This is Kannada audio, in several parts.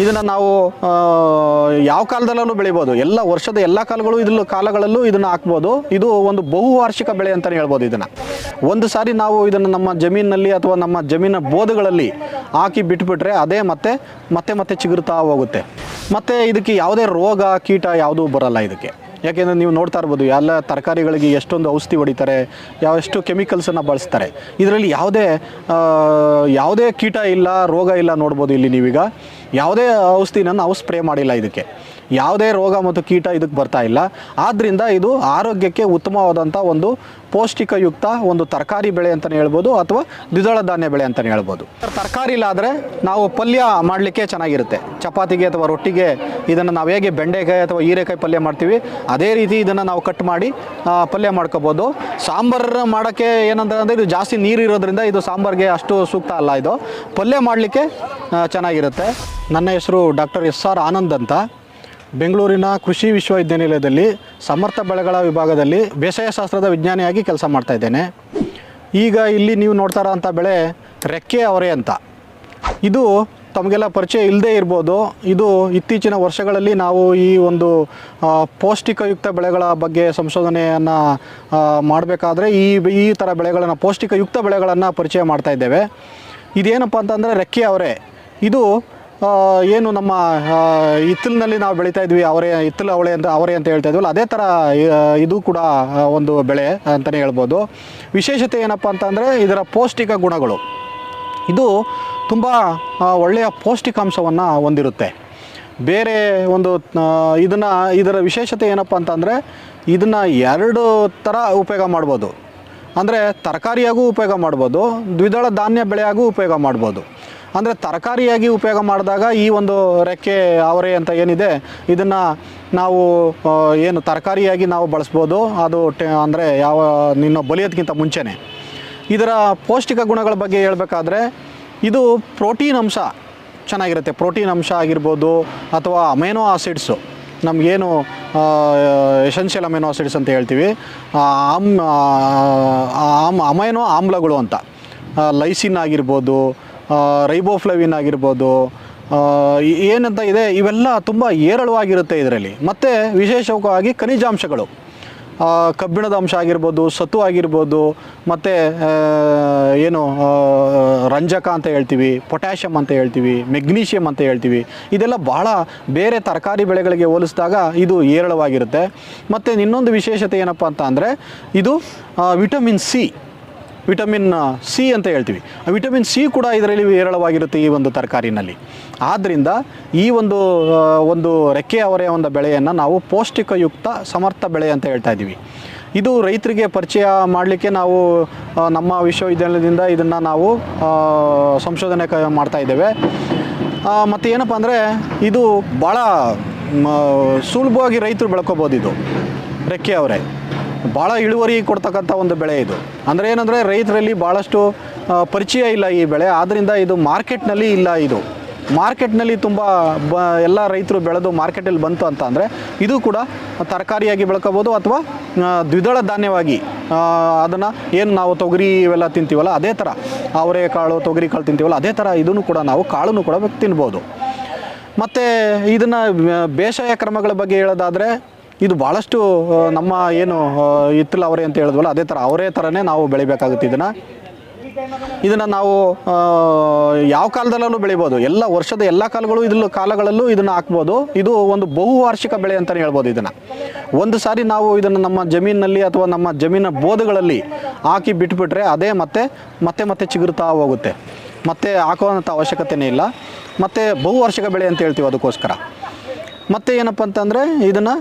ಇದನ್ನು ನಾವು ಯಾವ ಕಾಲದಲ್ಲೂ ಬೆಳಿಬೋದು. ಎಲ್ಲ ವರ್ಷದ ಎಲ್ಲ ಕಾಲಗಳು ಇದ್ರ ಕಾಲಗಳಲ್ಲೂ ಇದನ್ನು ಹಾಕ್ಬೋದು. ಇದು ಒಂದು ಬಹುವಾರ್ಷಿಕ ಬೆಳೆ ಅಂತಲೇ ಹೇಳ್ಬೋದು ಇದನ್ನು. ಒಂದು ಸಾರಿ ನಾವು ಇದನ್ನು ನಮ್ಮ ಜಮೀನಿನಲ್ಲಿ ಅಥವಾ ನಮ್ಮ ಜಮೀನ ಬೋಧಗಳಲ್ಲಿ ಹಾಕಿ ಬಿಟ್ಬಿಟ್ರೆ ಅದೇ ಮತ್ತೆ ಮತ್ತೆ ಮತ್ತೆ ಚಿಗುರ್ತಾ ಹೋಗುತ್ತೆ. ಮತ್ತು ಇದಕ್ಕೆ ಯಾವುದೇ ರೋಗ, ಕೀಟ ಯಾವುದೂ ಬರಲ್ಲ ಇದಕ್ಕೆ. ಯಾಕೆಂದರೆ ನೀವು ನೋಡ್ತಾ ಇರ್ಬೋದು, ಎಲ್ಲ ತರಕಾರಿಗಳಿಗೆ ಎಷ್ಟೊಂದು ಔಷಧಿ ಹೊಡಿತಾರೆ, ಯಾವ ಎಷ್ಟು ಕೆಮಿಕಲ್ಸನ್ನು ಬಳಸ್ತಾರೆ. ಇದರಲ್ಲಿ ಯಾವುದೇ ಯಾವುದೇ ಕೀಟ ಇಲ್ಲ, ರೋಗ ಇಲ್ಲ ನೋಡ್ಬೋದು ಇಲ್ಲಿ ನೀವೀಗ. ಯಾವುದೇ ಔಷಧಿನ ನಾವು ಸ್ಪ್ರೇ ಮಾಡಿಲ್ಲ ಇದಕ್ಕೆ. ಯಾವುದೇ ರೋಗ ಮತ್ತು ಕೀಟ ಇದಕ್ಕೆ ಬರ್ತಾ ಇಲ್ಲ. ಆದ್ದರಿಂದ ಇದು ಆರೋಗ್ಯಕ್ಕೆ ಉತ್ತಮವಾದಂಥ ಒಂದು ಪೌಷ್ಟಿಕಯುಕ್ತ ಒಂದು ತರಕಾರಿ ಬೆಳೆ ಅಂತಲೇ ಹೇಳ್ಬೋದು ಅಥವಾ ದ್ವಿದಳ ಧಾನ್ಯ ಬೆಳೆ ಅಂತಲೇ ಹೇಳ್ಬೋದು. ತರಕಾರಿ ಇಲ್ಲಾದರೆ ನಾವು ಪಲ್ಯ ಮಾಡಲಿಕ್ಕೆ ಚೆನ್ನಾಗಿರುತ್ತೆ. ಚಪಾತಿಗೆ ಅಥವಾ ರೊಟ್ಟಿಗೆ ಇದನ್ನು ನಾವು ಹೇಗೆ ಬೆಂಡೆಕಾಯಿ ಅಥವಾ ಹೀರೆಕಾಯಿ ಪಲ್ಯ ಮಾಡ್ತೀವಿ, ಅದೇ ರೀತಿ ಇದನ್ನು ನಾವು ಕಟ್ ಮಾಡಿ ಪಲ್ಯ ಮಾಡ್ಕೋಬೋದು. ಸಾಂಬಾರು ಮಾಡೋಕ್ಕೆ ಏನಂತ ಅಂದರೆ ಇದು ಜಾಸ್ತಿ ನೀರು ಇರೋದ್ರಿಂದ ಇದು ಸಾಂಬಾರಿಗೆ ಅಷ್ಟು ಸೂಕ್ತ ಅಲ್ಲ ಇದು. ಪಲ್ಯ ಮಾಡಲಿಕ್ಕೆ ಚೆನ್ನಾಗಿರುತ್ತೆ. ನನ್ನ ಹೆಸರು ಡಾಕ್ಟರ್ ಎಸ್ ಆರ್ ಆನಂದ್ ಅಂತ. ಬೆಂಗಳೂರಿನ ಕೃಷಿ ವಿಶ್ವವಿದ್ಯಾನಿಲಯದಲ್ಲಿ ಸಮರ್ಥ ಬೆಳೆಗಳ ವಿಭಾಗದಲ್ಲಿ ಬೇಸಾಯಶಾಸ್ತ್ರದ ವಿಜ್ಞಾನಿಯಾಗಿ ಕೆಲಸ ಮಾಡ್ತಾ ಇದ್ದೇನೆ. ಈಗ ಇಲ್ಲಿ ನೀವು ನೋಡ್ತಾ ಇರೋಂಥ ಬೆಳೆ ರೆಕ್ಕೆ ಅವರೆ ಅಂತ. ಇದು ತಮಗೆಲ್ಲ ಪರಿಚಯ ಇಲ್ಲದೇ ಇರ್ಬೋದು. ಇದು ಇತ್ತೀಚಿನ ವರ್ಷಗಳಲ್ಲಿ ನಾವು ಈ ಒಂದು ಪೌಷ್ಟಿಕಯುಕ್ತ ಬೆಳೆಗಳ ಬಗ್ಗೆ ಸಂಶೋಧನೆಯನ್ನು ಮಾಡಬೇಕಾದ್ರೆ ಈ ಈ ಥರ ಬೆಳೆಗಳನ್ನು, ಪೌಷ್ಟಿಕಯುಕ್ತ ಬೆಳೆಗಳನ್ನು ಪರಿಚಯ ಮಾಡ್ತಾ ಇದ್ದೇವೆ. ಇದೇನಪ್ಪ ಅಂತಂದರೆ ರೆಕ್ಕೆ ಅವರೆ. ಇದು ಏನು ನಮ್ಮ ಹಿತ್ತಲಿನಲ್ಲಿ ನಾವು ಬೆಳೀತಾ ಇದ್ವಿ, ಅವರೇ, ಹಿತ್ತಲು ಅವಳೆ ಅಂತ, ಅವರೇ ಅಂತ ಹೇಳ್ತಾ ಇದ್ವಲ್ಲ, ಅದೇ ಥರ ಇದು ಕೂಡ ಒಂದು ಬೆಳೆ ಅಂತಲೇ ಹೇಳ್ಬೋದು. ವಿಶೇಷತೆ ಏನಪ್ಪ ಅಂತಂದರೆ ಇದರ ಪೌಷ್ಟಿಕ ಗುಣಗಳು. ಇದು ತುಂಬ ಒಳ್ಳೆಯ ಪೌಷ್ಟಿಕಾಂಶವನ್ನು ಹೊಂದಿರುತ್ತೆ. ಬೇರೆ ಒಂದು ಇದನ್ನು, ಇದರ ವಿಶೇಷತೆ ಏನಪ್ಪ ಅಂತಂದರೆ, ಇದನ್ನು ಎರಡು ಥರ ಉಪಯೋಗ ಮಾಡ್ಬೋದು. ಅಂದರೆ ತರಕಾರಿಯಾಗೂ ಉಪಯೋಗ ಮಾಡ್ಬೋದು, ದ್ವಿದಳ ಧಾನ್ಯ ಬೆಳೆಯಾಗೂ ಉಪಯೋಗ ಮಾಡ್ಬೋದು. ಅಂದರೆ ತರಕಾರಿಯಾಗಿ ಉಪಯೋಗ ಮಾಡಿದಾಗ ಈ ಒಂದು ರೆಕ್ಕೆ ಅವರೆ ಅಂತ ಏನಿದೆ, ಇದನ್ನು ನಾವು ಏನು ತರಕಾರಿಯಾಗಿ ನಾವು ಬಳಸ್ಬೋದು. ಅದು ಟೆ, ಅಂದರೆ ಯಾವ, ನಿನ್ನ ಬಲಿಯೋದಕ್ಕಿಂತ ಮುಂಚೆನೇ. ಇದರ ಪೌಷ್ಟಿಕ ಗುಣಗಳ ಬಗ್ಗೆ ಹೇಳಬೇಕಾದ್ರೆ, ಇದು ಪ್ರೋಟೀನ್ ಅಂಶ ಚೆನ್ನಾಗಿರುತ್ತೆ. ಪ್ರೋಟೀನ್ ಅಂಶ ಆಗಿರ್ಬೋದು ಅಥವಾ ಅಮೈನೋ ಆಸಿಡ್ಸು. ನಮಗೇನು ಎಸೆನ್ಷಿಯಲ್ ಅಮೈನೋ ಆಸಿಡ್ಸ್ ಅಂತ ಹೇಳ್ತೀವಿ. ಆಮ್ ಅಮೈನೋ ಆಮ್ಲಗಳು ಅಂತ. ಲೈಸಿನ್ ಆಗಿರ್ಬೋದು ರೈಬೋಫ್ಲವಿನ್ ಆಗಿರ್ಬೋದು ಏನಂತ ಇದೆ, ಇವೆಲ್ಲ ತುಂಬ ಏರಳವಾಗಿರುತ್ತೆ ಇದರಲ್ಲಿ. ಮತ್ತು ವಿಶೇಷವಾಗಿ ಖನಿಜಾಂಶಗಳು. ಕಬ್ಬಿಣದ ಅಂಶ ಆಗಿರ್ಬೋದು ಸತು ಆಗಿರ್ಬೋದು, ಮತ್ತು ಏನು ರಂಜಕ ಅಂತ ಹೇಳ್ತೀವಿ ಪೊಟ್ಯಾಷಿಯಮ್ ಅಂತ ಹೇಳ್ತೀವಿ ಮೆಗ್ನೀಷಿಯಮ್ ಅಂತ ಹೇಳ್ತೀವಿ. ಇದೆಲ್ಲ ಬಹಳ ಬೇರೆ ತರಕಾರಿ ಬೆಳೆಗಳಿಗೆ ಹೋಲಿಸಿದಾಗ ಇದು ಏರಳವಾಗಿರುತ್ತೆ ಮತ್ತು ಇನ್ನೊಂದು ವಿಶೇಷತೆ ಏನಪ್ಪ ಅಂತ ಅಂದರೆ, ಇದು ವಿಟಮಿನ್ ಸಿ. ವಿಟಮಿನ್ ಸಿ ಅಂತ ಹೇಳ್ತೀವಿ. ವಿಟಮಿನ್ ಸಿ ಕೂಡ ಇದರಲ್ಲಿ ಹೇರಳವಾಗಿರುತ್ತೆ ಈ ಒಂದು ತರಕಾರಿನಲ್ಲಿ. ಆದ್ದರಿಂದ ಈ ಒಂದು ಒಂದು ರೆಕ್ಕೆ ಅವರೆಯ ಒಂದು ಬೆಳೆಯನ್ನು ನಾವು ಪೌಷ್ಟಿಕಯುಕ್ತ ಸಮರ್ಥ ಬೆಳೆ ಅಂತ ಹೇಳ್ತಾ ಇದ್ದೀವಿ. ಇದು ರೈತರಿಗೆ ಪರಿಚಯ ಮಾಡಲಿಕ್ಕೆ ನಾವು ನಮ್ಮ ವಿಶ್ವವಿದ್ಯಾಲಯದಿಂದ ಇದನ್ನು ನಾವು ಸಂಶೋಧನೆ ಕ, ಮಾಡ್ತಾ ಇದ್ದೇವೆ. ಮತ್ತು ಏನಪ್ಪ ಅಂದರೆ ಇದು ಭಾಳ ಸುಲಭವಾಗಿ ರೈತರು ಬೆಳ್ಕೋಬೋದು ಇದು, ರೆಕ್ಕೆ ಅವರೆ. ಭಾಳ ಇಳುವರಿ ಕೊಡ್ತಕ್ಕಂಥ ಒಂದು ಬೆಳೆ ಇದು. ಅಂದರೆ ಏನಂದರೆ ರೈತರಲ್ಲಿ ಭಾಳಷ್ಟು ಪರಿಚಯ ಇಲ್ಲ ಈ ಬೆಳೆ. ಆದ್ದರಿಂದ ಇದು ಮಾರ್ಕೆಟ್ನಲ್ಲಿ ಇಲ್ಲ ಇದು. ಮಾರ್ಕೆಟ್ನಲ್ಲಿ ತುಂಬ ಬ, ಎಲ್ಲ ರೈತರು ಬೆಳೆದು ಮಾರ್ಕೆಟಲ್ಲಿ ಬಂತು ಅಂತ ಅಂದರೆ ಇದು ಕೂಡ ತರಕಾರಿಯಾಗಿ ಬೆಳ್ಕೋಬೋದು ಅಥವಾ ದ್ವಿದಳ ಧಾನ್ಯವಾಗಿ ಅದನ್ನು ಏನು ನಾವು ತೊಗರಿ ಇವೆಲ್ಲ ತಿಂತೀವಲ್ಲ, ಅದೇ ಥರ ಅವರೆಕಾಳು ತೊಗರಿ ಕಾಳು ತಿಂತೀವಲ್ಲ, ಅದೇ ಥರ ಇದನ್ನು ಕೂಡ ನಾವು ಕಾಳನ್ನು ಕೂಡ ತಿನ್ಬೋದು. ಮತ್ತು ಇದನ್ನು ಬೇಸಾಯ ಕ್ರಮಗಳ ಬಗ್ಗೆ ಹೇಳೋದಾದರೆ ಇದು ಭಾಳಷ್ಟು ನಮ್ಮ ಏನು ಆ, ಅವರೇ ಅಂತ ಹೇಳಿದ್ವಲ್ಲ ಅದೇ ಥರ ಅವರೇ ಥರನೇ ನಾವು ಬೆಳಿಬೇಕಾಗುತ್ತೆ ಇದನ್ನು. ಇದನ್ನು ನಾವು ಯಾವ ಕಾಲದಲ್ಲೂ ಬೆಳಿಬೋದು. ಎಲ್ಲ ವರ್ಷದ ಎಲ್ಲ ಕಾಲಗಳು ಇದ್ರ ಕಾಲಗಳಲ್ಲೂ ಇದನ್ನು ಹಾಕ್ಬೋದು. ಇದು ಒಂದು ಬಹುವಾರ್ಷಿಕ ಬೆಳೆ ಅಂತಲೇ ಹೇಳ್ಬೋದು ಇದನ್ನು. ಒಂದು ಸಾರಿ ನಾವು ಇದನ್ನು ನಮ್ಮ ಜಮೀನಿನಲ್ಲಿ ಅಥವಾ ನಮ್ಮ ಜಮೀನ ಬೋಧಗಳಲ್ಲಿ ಹಾಕಿ ಬಿಟ್ಬಿಟ್ರೆ ಅದೇ ಮತ್ತೆ ಮತ್ತೆ ಮತ್ತೆ ಚಿಗುರ್ತಾ ಹೋಗುತ್ತೆ. ಮತ್ತೆ ಹಾಕುವಂಥ ಅವಶ್ಯಕತೆಯೇ ಇಲ್ಲ. ಮತ್ತು ಬಹುವಾರ್ಷಿಕ ಬೆಳೆ ಅಂತ ಹೇಳ್ತೀವಿ ಅದಕ್ಕೋಸ್ಕರ. ಮತ್ತು ಏನಪ್ಪ ಅಂತಂದರೆ ಇದನ್ನು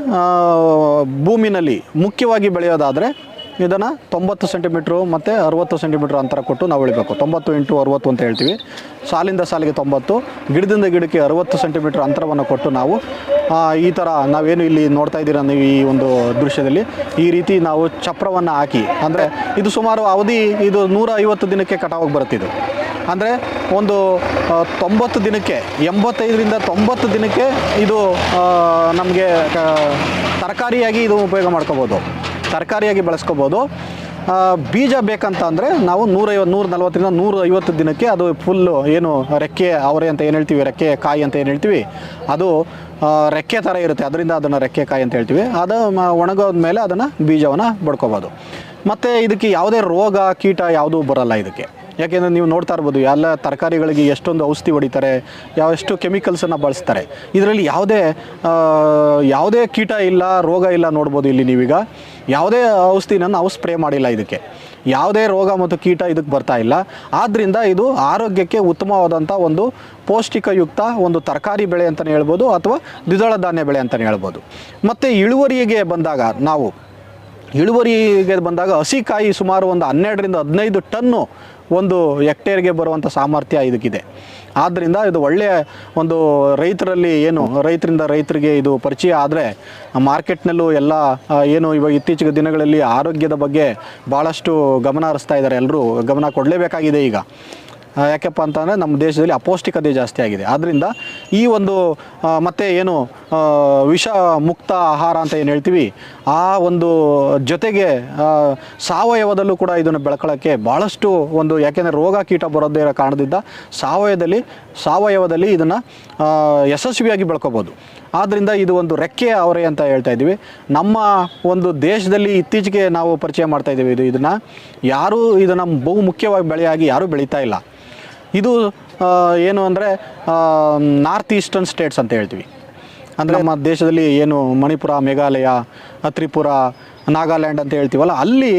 ಭೂಮಿನಲ್ಲಿ ಮುಖ್ಯವಾಗಿ ಬೆಳೆಯೋದಾದರೆ ಇದನ್ನು ತೊಂಬತ್ತು ಸೆಂಟಿಮೀಟ್ರು ಮತ್ತು ಅರುವತ್ತು ಸೆಂಟಿಮೀಟ್ರ್ ಅಂತರ ಕೊಟ್ಟು ನಾವು ಉಳಿಬೇಕು ತೊಂಬತ್ತು ಇಂಟು ಅರುವತ್ತು ಅಂತ ಹೇಳ್ತೀವಿ. ಸಾಲಿಂದ ಸಾಲಿಗೆ ತೊಂಬತ್ತು, ಗಿಡದಿಂದ ಗಿಡಕ್ಕೆ ಅರುವತ್ತು ಸೆಂಟಿಮೀಟ್ರ್ ಅಂತರವನ್ನು ಕೊಟ್ಟು ನಾವು ಈ ಥರ ನಾವೇನು ಇಲ್ಲಿ ನೋಡ್ತಾ ಇದ್ದೀರ ನೀವು ಈ ಒಂದು ದೃಶ್ಯದಲ್ಲಿ, ಈ ರೀತಿ ನಾವು ಚಪ್ರವನ್ನು ಹಾಕಿ, ಅಂದರೆ ಇದು ಸುಮಾರು ಅವಧಿ ಇದು ನೂರ ದಿನಕ್ಕೆ ಕಟಾವಾಗಿ ಬರುತ್ತಿದ್ದು ಅಂದರೆ ಒಂದು ತೊಂಬತ್ತು ದಿನಕ್ಕೆ, ಎಂಬತ್ತೈದರಿಂದ ತೊಂಬತ್ತು ದಿನಕ್ಕೆ ಇದು ನಮಗೆ ತರಕಾರಿಯಾಗಿ ಇದು ಉಪಯೋಗ ಮಾಡ್ಕೋಬೋದು. ತರಕಾರಿಯಾಗಿ ಬಳಸ್ಕೋಬೋದು. ಬೀಜ ಬೇಕಂತ ಅಂದರೆ ನಾವು ನೂರೈವತ್ತು ನೂರ ನಲ್ವತ್ತರಿಂದ ನೂರ ಐವತ್ತು ದಿನಕ್ಕೆ ಅದು ಫುಲ್ಲು ಏನು ರೆಕ್ಕೆ ಅವರೆ ಅಂತ ಏನು ಹೇಳ್ತೀವಿ, ರೆಕ್ಕೆ ಕಾಯಿ ಅಂತ ಏನು ಹೇಳ್ತೀವಿ, ಅದು ರೆಕ್ಕೆ ಥರ ಇರುತ್ತೆ. ಅದರಿಂದ ಅದನ್ನು ರೆಕ್ಕೆ ಕಾಯಿ ಅಂತ ಹೇಳ್ತೀವಿ. ಅದು ಒಣಗೋದ ಮೇಲೆ ಅದನ್ನು ಬೀಜವನ್ನು ಬಡ್ಕೋಬೋದು. ಮತ್ತು ಇದಕ್ಕೆ ಯಾವುದೇ ರೋಗ, ಕೀಟ ಯಾವುದೂ ಬರಲ್ಲ ಇದಕ್ಕೆ. ಯಾಕೆಂದರೆ ನೀವು ನೋಡ್ತಾ ಇರ್ಬೋದು, ಎಲ್ಲ ತರಕಾರಿಗಳಿಗೆ ಎಷ್ಟೊಂದು ಔಷಧಿ ಹೊಡಿತಾರೆ ಯಾವ ಎಷ್ಟು ಕೆಮಿಕಲ್ಸನ್ನು ಬಳಸ್ತಾರೆ. ಇದರಲ್ಲಿ ಯಾವುದೇ ಯಾವುದೇ ಕೀಟ ಇಲ್ಲ, ರೋಗ ಇಲ್ಲ ನೋಡ್ಬೋದು ಇಲ್ಲಿ ನೀವೀಗ. ಯಾವುದೇ ಔಷಧಿನ ನಾವು ಸ್ಪ್ರೇ ಮಾಡಿಲ್ಲ ಇದಕ್ಕೆ. ಯಾವುದೇ ರೋಗ ಮತ್ತು ಕೀಟ ಇದಕ್ಕೆ ಬರ್ತಾ ಇಲ್ಲ. ಆದ್ದರಿಂದ ಇದು ಆರೋಗ್ಯಕ್ಕೆ ಉತ್ತಮವಾದಂಥ ಒಂದು ಪೌಷ್ಟಿಕಯುಕ್ತ ಒಂದು ತರಕಾರಿ ಬೆಳೆ ಅಂತಲೇ ಹೇಳ್ಬೋದು, ಅಥವಾ ದ್ವಿದಳ ಧಾನ್ಯ ಬೆಳೆ ಅಂತಲೇ ಹೇಳ್ಬೋದು. ಮತ್ತು ಇಳುವರಿಗೆ ಬಂದಾಗ ನಾವು, ಇಳುವರಿಗೆ ಬಂದಾಗ ಹಸಿಕಾಯಿ ಸುಮಾರು ಒಂದು ಹನ್ನೆರಡರಿಂದ ಹದಿನೈದು ಟನ್ನು ಒಂದು ಹೆಕ್ಟೇರ್ಗೆ ಬರುವಂಥ ಸಾಮರ್ಥ್ಯ ಇದಕ್ಕಿದೆ. ಆದ್ದರಿಂದ ಇದು ಒಳ್ಳೆಯ ಒಂದು ರೈತರಲ್ಲಿ ಏನು, ರೈತರಿಂದ ರೈತರಿಗೆ ಇದು ಪರಿಚಯ ಆದರೆ, ಮಾರ್ಕೆಟ್ನಲ್ಲೂ ಎಲ್ಲ ಏನು ಇವಾಗ ಇತ್ತೀಚಿನ ದಿನಗಳಲ್ಲಿ ಆರೋಗ್ಯದ ಬಗ್ಗೆ ಭಾಳಷ್ಟು ಗಮನ ಹರಿಸ್ತಾ ಇದ್ದಾರೆ ಎಲ್ಲರೂ ಗಮನ ಕೊಡಲೇಬೇಕಾಗಿದೆ ಈಗ. ಯಾಕಪ್ಪ ಅಂತಂದರೆ ನಮ್ಮ ದೇಶದಲ್ಲಿ ಅಪೌಷ್ಟಿಕತೆ ಜಾಸ್ತಿ ಆಗಿದೆ. ಆದ್ದರಿಂದ ಈ ಒಂದು ಮತ್ತೆ ಏನು ವಿಷ ಮುಕ್ತ ಆಹಾರ ಅಂತ ಏನು ಹೇಳ್ತೀವಿ, ಆ ಒಂದು ಜೊತೆಗೆ ಸಾವಯವದಲ್ಲೂ ಕೂಡ ಇದನ್ನು ಬೆಳ್ಕೊಳ್ಳೋಕ್ಕೆ ಭಾಳಷ್ಟು ಒಂದು, ಯಾಕೆಂದರೆ ರೋಗ ಕೀಟ ಬರೋದೇ ಇರೋ ಕಾರಣದಿಂದ ಸಾವಯವದಲ್ಲಿ ಸಾವಯವದಲ್ಲಿ ಇದನ್ನು ಯಶಸ್ವಿಯಾಗಿ ಬೆಳ್ಕೋಬೋದು. ಆದ್ದರಿಂದ ಇದು ಒಂದು ರೆಕ್ಕೆ ಅವರೆ ಅಂತ ಹೇಳ್ತಾ ಇದ್ದೀವಿ. ನಮ್ಮ ಒಂದು ದೇಶದಲ್ಲಿ ಇತ್ತೀಚೆಗೆ ನಾವು ಪರಿಚಯ ಮಾಡ್ತಾ ಇದ್ದೀವಿ. ಇದು, ಇದನ್ನು ಯಾರೂ, ಇದನ್ನು ಬಹು ಮುಖ್ಯವಾಗಿ ಬೆಳೆಯಾಗಿ ಯಾರೂ ಬೆಳೀತಾ ಇಲ್ಲ. ಇದು ಏನು ಅಂದರೆ ನಾರ್ತ್ ಈಸ್ಟರ್ನ್ ಸ್ಟೇಟ್ಸ್ ಅಂತ ಹೇಳ್ತೀವಿ. ಅಂದರೆ ನಮ್ಮ ದೇಶದಲ್ಲಿ ಏನು ಮಣಿಪುರ ಮೇಘಾಲಯ ತ್ರಿಪುರ ನಾಗಾಲ್ಯಾಂಡ್ ಅಂತ ಹೇಳ್ತೀವಲ್ಲ ಅಲ್ಲಿ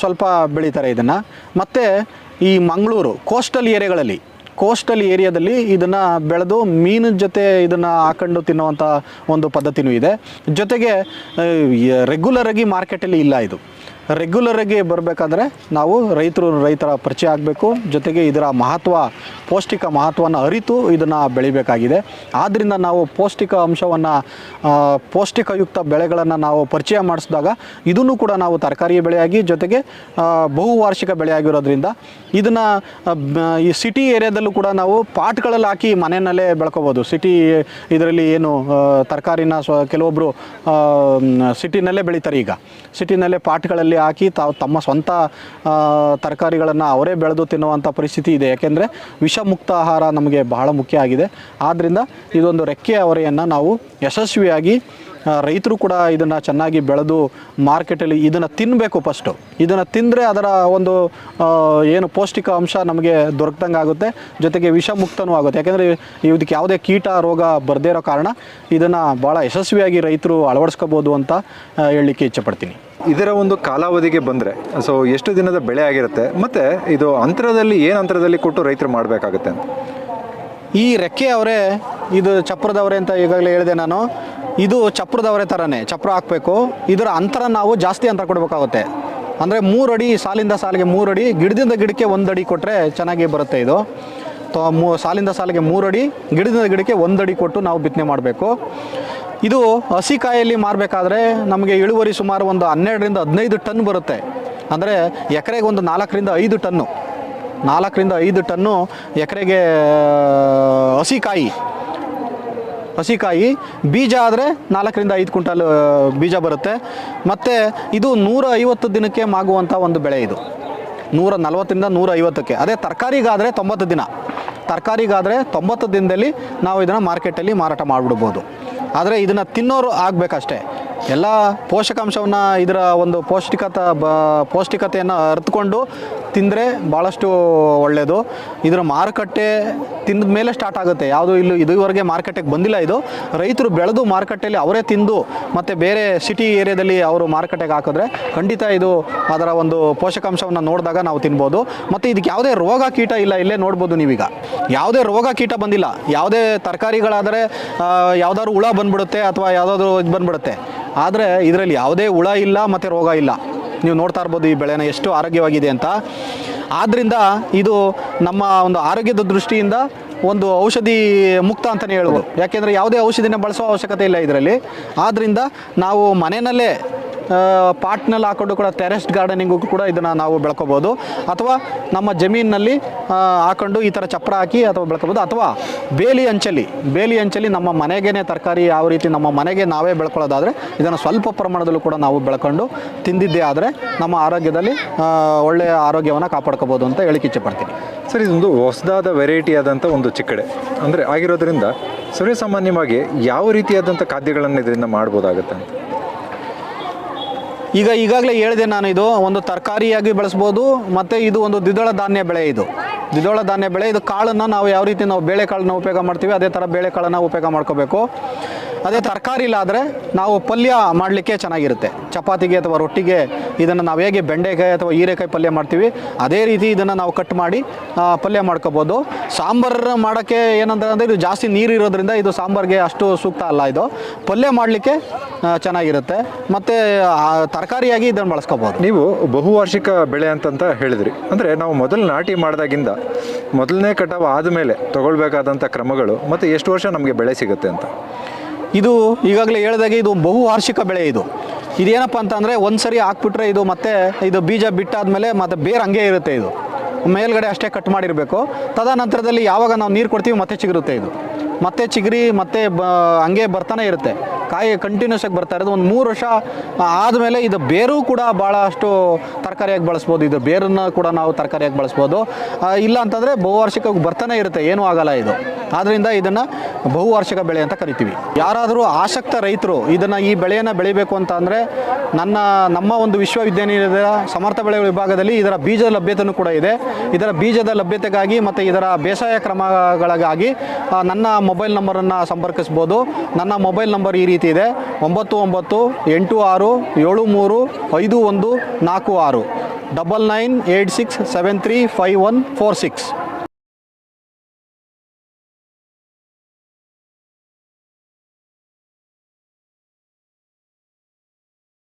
ಸ್ವಲ್ಪ ಬೆಳೀತಾರೆ ಇದನ್ನು. ಮತ್ತು ಈ ಮಂಗಳೂರು ಕೋಸ್ಟಲ್ ಏರಿಯಾಗಳಲ್ಲಿ ಕೋಸ್ಟಲ್ ಏರಿಯಾದಲ್ಲಿ ಇದನ್ನು ಬೆಳೆದು ಮೀನಿನ ಜೊತೆ ಇದನ್ನು ಹಾಕೊಂಡು ತಿನ್ನುವಂಥ ಒಂದು ಪದ್ಧತಿನೂ ಇದೆ. ಜೊತೆಗೆ ರೆಗ್ಯುಲರಾಗಿ ಮಾರ್ಕೆಟಲ್ಲಿ ಇಲ್ಲ ಇದು. ರೆಗ್ಯುಲರಾಗಿ ಬರಬೇಕಾದ್ರೆ ನಾವು ರೈತರು, ರೈತರ ಪರಿಚಯ ಆಗಬೇಕು. ಜೊತೆಗೆ ಇದರ ಮಹತ್ವ, ಪೌಷ್ಟಿಕ ಮಹತ್ವನ ಅರಿತು ಇದನ್ನು ಬೆಳಿಬೇಕಾಗಿದೆ. ಆದ್ದರಿಂದ ನಾವು ಪೌಷ್ಟಿಕ ಅಂಶವನ್ನು ಪೌಷ್ಟಿಕಯುಕ್ತ ಬೆಳೆಗಳನ್ನು ನಾವು ಪರಿಚಯ ಮಾಡಿಸಿದಾಗ ಇದನ್ನು ಕೂಡ ನಾವು ತರಕಾರಿ ಬೆಳೆಯಾಗಿ, ಜೊತೆಗೆ ಬಹುವಾರ್ಷಿಕ ಬೆಳೆಯಾಗಿರೋದ್ರಿಂದ ಇದನ್ನು ಈ ಸಿಟಿ ಏರಿಯಾದಲ್ಲೂ ಕೂಡ ನಾವು ಪಾಟ್ಗಳಲ್ಲಿ ಹಾಕಿ ಮನೆಯಲ್ಲೇ ಬೆಳ್ಕೋಬೋದು. ಸಿಟಿ ಇದರಲ್ಲಿ ಏನು ತರಕಾರಿನ ಸ್ವ ಕೆಲವೊಬ್ಬರು ಸಿಟಿನಲ್ಲೇ ಬೆಳೀತಾರೆ ಈಗ. ಸಿಟಿನಲ್ಲೇ ಪಾಟ್ಗಳಲ್ಲಿ ಹಾಕಿ ತಾವು ತಮ್ಮ ಸ್ವಂತ ತರಕಾರಿಗಳನ್ನು ಅವರೇ ಬೆಳೆದು ತಿನ್ನುವಂಥ ಪರಿಸ್ಥಿತಿ ಇದೆ. ಯಾಕೆಂದರೆ ವಿಷಮುಕ್ತ ಆಹಾರ ನಮಗೆ ಬಹಳ ಮುಖ್ಯ ಆಗಿದೆ. ಆದ್ದರಿಂದ ಇದೊಂದು ರೆಕ್ಕೆ ಅವರೆಯನ್ನು ನಾವು ಯಶಸ್ವಿಯಾಗಿ ರೈತರು ಕೂಡ ಇದನ್ನು ಚೆನ್ನಾಗಿ ಬೆಳೆದು ಮಾರ್ಕೆಟಲ್ಲಿ ಇದನ್ನು ತಿನ್ನಬೇಕು ಫಸ್ಟು ಇದನ್ನು ತಿಂದರೆ ಅದರ ಒಂದು ಏನು ಪೌಷ್ಟಿಕ ಅಂಶ ನಮಗೆ ದೊರಕದಂಗೆ ಆಗುತ್ತೆ. ಜೊತೆಗೆ ವಿಷಮುಕ್ತನೂ ಆಗುತ್ತೆ. ಯಾಕೆಂದರೆ ಇದಕ್ಕೆ ಯಾವುದೇ ಕೀಟ ರೋಗ ಬರದೇ ಇರೋ ಕಾರಣ ಇದನ್ನು ಭಾಳ ಯಶಸ್ವಿಯಾಗಿ ರೈತರು ಅಳವಡಿಸ್ಕೋಬೋದು ಅಂತ ಹೇಳಲಿಕ್ಕೆ ಇಚ್ಛೆಪಡ್ತೀನಿ ಇದರ ಒಂದು ಕಾಲಾವಧಿಗೆ ಬಂದರೆ ಸೊ ಎಷ್ಟು ದಿನದ ಬೆಳೆ ಆಗಿರುತ್ತೆ, ಮತ್ತು ಇದು ಅಂತರದಲ್ಲಿ ಏನು ಅಂತರದಲ್ಲಿ ಕೊಟ್ಟು ರೈತರು ಮಾಡಬೇಕಾಗುತ್ತೆ ಈ ರೆಕ್ಕೆ ಅವರೇ, ಇದು ಚಪ್ರದವರೆ ಅಂತ ಈಗಾಗಲೇ ಹೇಳಿದೆ ನಾನು. ಇದು ಚಪ್ರದವರೆ ಥರನೇ ಚಪ್ರ ಹಾಕಬೇಕು. ಇದರ ಅಂತರ ನಾವು ಜಾಸ್ತಿ ಅಂತರ ಕೊಡಬೇಕಾಗುತ್ತೆ. ಅಂದರೆ ಮೂರು ಅಡಿ ಸಾಲಿಂದ ಸಾಲಿಗೆ ಮೂರು ಅಡಿ, ಗಿಡದಿಂದ ಗಿಡಕ್ಕೆ ಒಂದು ಅಡಿ ಕೊಟ್ಟರೆ ಚೆನ್ನಾಗಿ ಬರುತ್ತೆ ಇದು. ಸಾಲಿಂದ ಸಾಲಿಗೆ ಮೂರು ಅಡಿ, ಗಿಡದಿಂದ ಗಿಡಕ್ಕೆ ಒಂದು ಅಡಿ ಕೊಟ್ಟು ನಾವು ಬಿತ್ತನೆ ಮಾಡಬೇಕು. ಇದು ಹಸಿ ಕಾಯಲ್ಲಿ ಮಾರಬೇಕಾದ್ರೆ ನಮಗೆ ಇಳುವರಿ ಸುಮಾರು ಒಂದು ಹನ್ನೆರಡರಿಂದ ಹದಿನೈದು ಟನ್ ಬರುತ್ತೆ. ಅಂದರೆ ಎಕರೆಗೆ ಒಂದು ನಾಲ್ಕರಿಂದ ಐದು ಟನ್ನು. ನಾಲ್ಕರಿಂದ ಐದು ಟನ್ನು ಎಕರೆಗೆ ಹಸಿಕಾಯಿ ಹಸಿಕಾಯಿ ಬೀಜ ಆದರೆ ನಾಲ್ಕರಿಂದ ಐದು ಕ್ವಿಂಟಲ್ ಬೀಜ ಬರುತ್ತೆ. ಮತ್ತು ಇದು ನೂರ ಐವತ್ತು ದಿನಕ್ಕೆ ಮಾಗುವಂಥ ಒಂದು ಬೆಳೆ ಇದು. ನೂರ ನಲ್ವತ್ತರಿಂದ ನೂರ ಐವತ್ತಕ್ಕೆ. ಅದೇ ತರಕಾರಿಗಾದರೆ ತೊಂಬತ್ತು ದಿನ. ತರಕಾರಿಗಾದರೆ ತೊಂಬತ್ತು ದಿನದಲ್ಲಿ ನಾವು ಇದನ್ನು ಮಾರ್ಕೆಟಲ್ಲಿ ಮಾರಾಟ ಮಾಡಿಬಿಡ್ಬೋದು. ಆದರೆ ಇದನ್ನು ತಿನ್ನೋರು ಆಗಬೇಕಷ್ಟೇ. ಎಲ್ಲ ಪೋಷಕಾಂಶವನ್ನು ಇದರ ಒಂದು ಪೌಷ್ಟಿಕತ ಬ ಪೌಷ್ಟಿಕತೆಯನ್ನು ಅರಿತುಕೊಂಡು ತಿಂದರೆ ಭಾಳಷ್ಟು ಒಳ್ಳೆಯದು ಇದರ ಮಾರುಕಟ್ಟೆ ತಿಂದ ಮೇಲೆ ಸ್ಟಾರ್ಟ್ ಆಗುತ್ತೆ. ಯಾವುದು ಇಲ್ಲೂ ಇದುವರೆಗೆ ಮಾರುಕಟ್ಟೆಗೆ ಬಂದಿಲ್ಲ ಇದು. ರೈತರು ಬೆಳೆದು ಮಾರುಕಟ್ಟೆಯಲ್ಲಿ ಅವರೇ ತಿಂದು ಮತ್ತು ಬೇರೆ ಸಿಟಿ ಏರಿಯಾದಲ್ಲಿ ಅವರು ಮಾರುಕಟ್ಟೆಗೆ ಹಾಕಿದ್ರೆ ಖಂಡಿತ ಇದು ಅದರ ಒಂದು ಪೋಷಕಾಂಶವನ್ನು ನೋಡಿದಾಗ ನಾವು ತಿನ್ಬೋದು. ಮತ್ತು ಇದಕ್ಕೆ ಯಾವುದೇ ರೋಗ ಕೀಟ ಇಲ್ಲ, ಇಲ್ಲೇ ನೋಡ್ಬೋದು ನೀವೀಗ. ಯಾವುದೇ ರೋಗ ಕೀಟ ಬಂದಿಲ್ಲ. ಯಾವುದೇ ತರಕಾರಿಗಳಾದರೆ ಯಾವುದಾದ್ರು ಹುಳ ಬಂದ್ಬಿಡುತ್ತೆ ಅಥವಾ ಯಾವುದಾದ್ರು ಇದು ಬಂದ್ಬಿಡುತ್ತೆ. ಆದರೆ ಇದರಲ್ಲಿ ಯಾವುದೇ ಹುಳ ಇಲ್ಲ, ಮತ್ತು ರೋಗ ಇಲ್ಲ. ನೀವು ನೋಡ್ತಾ ಇರ್ಬೋದು ಈ ಬೆಳೆನ ಎಷ್ಟು ಆರೋಗ್ಯವಾಗಿದೆ ಅಂತ. ಆದ್ದರಿಂದ ಇದು ನಮ್ಮ ಒಂದು ಆರೋಗ್ಯದ ದೃಷ್ಟಿಯಿಂದ ಒಂದು ಔಷಧಿ ಮುಕ್ತ ಅಂತಲೇ ಹೇಳ್ಬೋದು. ಯಾಕೆಂದರೆ ಯಾವುದೇ ಔಷಧಿನ ಬಳಸೋ ಅವಶ್ಯಕತೆ ಇಲ್ಲ ಇದರಲ್ಲಿ. ಆದ್ದರಿಂದ ನಾವು ಮನೆಯಲ್ಲೇ ಪಾಟ್ನಲ್ಲಿ ಹಾಕೊಂಡು ಕೂಡ ಟೆರೆಸ್ಟ್ ಗಾರ್ಡನಿಂಗು ಕೂಡ ಇದನ್ನು ನಾವು ಬೆಳ್ಕೋಬೋದು. ಅಥವಾ ನಮ್ಮ ಜಮೀನಿನಲ್ಲಿ ಹಾಕೊಂಡು ಈ ಥರ ಚಪ್ರ ಹಾಕಿ ಅಥವಾ ಬೆಳ್ಕೋಬೋದು. ಅಥವಾ ಬೇಲಿ ಅಂಚಲಿ ಬೇಲಿ ಅಂಚಲಿ ನಮ್ಮ ಮನೆಗೇನೆ ತರಕಾರಿ ಯಾವ ರೀತಿ ನಮ್ಮ ಮನೆಗೆ ನಾವೇ ಬೆಳ್ಕೊಳ್ಳೋದಾದರೆ ಇದನ್ನು ಸ್ವಲ್ಪ ಪ್ರಮಾಣದಲ್ಲೂ ಕೂಡ ನಾವು ಬೆಳ್ಕೊಂಡು ತಿಂದಿದ್ದೇ ಆದರೆ ನಮ್ಮ ಆರೋಗ್ಯದಲ್ಲಿ ಒಳ್ಳೆಯ ಆರೋಗ್ಯವನ್ನು ಕಾಪಾಡ್ಕೋಬೋದು ಅಂತ ಹೇಳಿಕೆ ಇಚ್ಛೆಪಡ್ತೀನಿ ಸರ್, ಇದೊಂದು ಹೊಸದಾದ ವೆರೈಟಿ ಆದಂಥ ಒಂದು ಚಿಕ್ಕಡೆ. ಅಂದರೆ ಆಗಿರೋದ್ರಿಂದ ಸರ್ವೇಸಾಮಾನ್ಯವಾಗಿ ಯಾವ ರೀತಿಯಾದಂಥ ಖಾದ್ಯಗಳನ್ನು ಇದರಿಂದ ಮಾಡ್ಬೋದಾಗುತ್ತೆ ಅಂತ? ಈಗ ಈಗಾಗಲೇ ಹೇಳಿದೆ ನಾನು ಇದು ಒಂದು ತರಕಾರಿಯಾಗಿ ಬೆಳೆಸ್ಬೋದು, ಮತ್ತು ಇದು ಒಂದು ದ್ವಿದಳ ಧಾನ್ಯ ಬೆಳೆ ಇದು. ದ್ವಿದಳ ಧಾನ್ಯ ಬೆಳೆ, ಇದು ಕಾಳನ್ನು ನಾವು ಯಾವ ರೀತಿ ನಾವು ಬೇಳೆಕಾಳನ್ನ ಉಪಯೋಗ ಮಾಡ್ತೀವಿ, ಅದೇ ಥರ ಬೇಳೆಕಾಳನ್ನು ಉಪಯೋಗ ಮಾಡ್ಕೋಬೇಕು. ಅದೇ ತರಕಾರಿ ಇಲ್ಲಾದರೆ ನಾವು ಪಲ್ಯ ಮಾಡಲಿಕ್ಕೆ ಚೆನ್ನಾಗಿರುತ್ತೆ. ಚಪಾತಿಗೆ ಅಥವಾ ರೊಟ್ಟಿಗೆ ಇದನ್ನು ನಾವು ಹೇಗೆ ಬೆಂಡೆಕಾಯಿ ಅಥವಾ ಹೀರೆಕಾಯಿ ಪಲ್ಯ ಮಾಡ್ತೀವಿ, ಅದೇ ರೀತಿ ಇದನ್ನು ನಾವು ಕಟ್ ಮಾಡಿ ಪಲ್ಯ ಮಾಡ್ಕೋಬೋದು. ಸಾಂಬಾರು ಮಾಡೋಕ್ಕೆ ಏನಂದ್ರೆ ಅಂದರೆ ಇದು ಜಾಸ್ತಿ ನೀರು ಇರೋದ್ರಿಂದ ಇದು ಸಾಂಬಾರಿಗೆ ಅಷ್ಟು ಸೂಕ್ತ ಅಲ್ಲ ಇದು. ಪಲ್ಯ ಮಾಡಲಿಕ್ಕೆ ಚೆನ್ನಾಗಿರುತ್ತೆ. ಮತ್ತು ತರಕಾರಿಯಾಗಿ ಇದನ್ನು ಬಳಸ್ಕೋಬೋದು. ನೀವು ಬಹುವಾರ್ಷಿಕ ಬೆಳೆ ಅಂತಂತ ಹೇಳಿದ್ರಿ. ಅಂದರೆ ನಾವು ಮೊದಲು ನಾಟಿ ಮಾಡಿದಾಗಿಂದ ಮೊದಲನೇ ಕಟಾವು ಆದಮೇಲೆ ತಗೊಳ್ಬೇಕಾದಂಥ ಕ್ರಮಗಳು ಮತ್ತು ಎಷ್ಟು ವರ್ಷ ನಮಗೆ ಬೆಳೆ ಸಿಗುತ್ತೆ ಅಂತ? ಇದು ಈಗಾಗಲೇ ಹೇಳಿದಾಗೆ ಇದು ಬಹುವಾರ್ಷಿಕ ಬೆಳೆ ಇದು. ಇದೇನಪ್ಪ ಅಂತಂದರೆ ಒಂದು ಸರಿ ಹಾಕ್ಬಿಟ್ರೆ ಇದು ಮತ್ತೆ ಇದು ಬೀಜ ಬಿಟ್ಟಾದ್ಮೇಲೆ ಮತ್ತೆ ಬೇರೆ ಹಂಗೆ ಇರುತ್ತೆ ಇದು. ಮೇಲ್ಗಡೆ ಅಷ್ಟೇ ಕಟ್ ಮಾಡಿರಬೇಕು. ತದನಂತರದಲ್ಲಿ ಯಾವಾಗ ನಾವು ನೀರು ಕೊಡ್ತೀವಿ ಮತ್ತೆ ಚಿಗುರುತ್ತೆ ಇದು. ಮತ್ತೆ ಚಿಗುರಿ, ಮತ್ತೆ ಬ, ಹಂಗೆ ಬರ್ತಾನೆ ಇರುತ್ತೆ. ಕಾಯಿ ಕಂಟಿನ್ಯೂಸ್ ಆಗಿ ಬರ್ತಾ ಇರೋದು. ಒಂದು ಮೂರು ವರ್ಷ ಆದಮೇಲೆ ಇದು ಬೇರು ಕೂಡ ಭಾಳಷ್ಟು ತರಕಾರಿಯಾಗಿ ಬಳಸ್ಬೋದು. ಇದು ಬೇರನ್ನು ಕೂಡ ನಾವು ತರಕಾರಿಯಾಗಿ ಬಳಸ್ಬೋದು. ಇಲ್ಲ ಅಂತಂದರೆ ಬಹುವಾರ್ಷಿಕವಾಗಿ ಬರ್ತಾನೆ ಇರುತ್ತೆ. ಏನೂ ಆಗಲ್ಲ ಇದು. ಆದ್ದರಿಂದ ಇದನ್ನು ಬಹುವಾರ್ಷಿಕ ಬೆಳೆ ಅಂತ ಕರಿತೀವಿ. ಯಾರಾದರೂ ಆಸಕ್ತ ರೈತರು ಇದನ್ನು ಈ ಬೆಳೆಯನ್ನು ಬೆಳಿಬೇಕು ಅಂತ ಅಂದರೆ ನನ್ನ, ನಮ್ಮ ಒಂದು ವಿಶ್ವವಿದ್ಯಾನಿಲಯದ ಸಮರ್ಥ ಬೆಳೆಗಳ ವಿಭಾಗದಲ್ಲಿ ಇದರ ಬೀಜದ ಲಭ್ಯತೆಯೂ ಕೂಡ ಇದೆ. ಇದರ ಬೀಜದ ಲಭ್ಯತೆಗಾಗಿ ಮತ್ತು ಇದರ ಬೇಸಾಯ ಕ್ರಮಗಳಿಗಾಗಿ ನನ್ನ ಮೊಬೈಲ್ ನಂಬರನ್ನು ಸಂಪರ್ಕಿಸ್ಬೋದು. ನನ್ನ ಮೊಬೈಲ್ ನಂಬರ್ ಈ ರೀತಿ ಇದೆ. ಒಂಬತ್ತು ಒಂಬತ್ತು ಎಂಟು ಆರು ಏಳು ಮೂರು ಐದು ಒಂದು ನಾಲ್ಕು ಆರು. Double nine eight six seven three five one four six.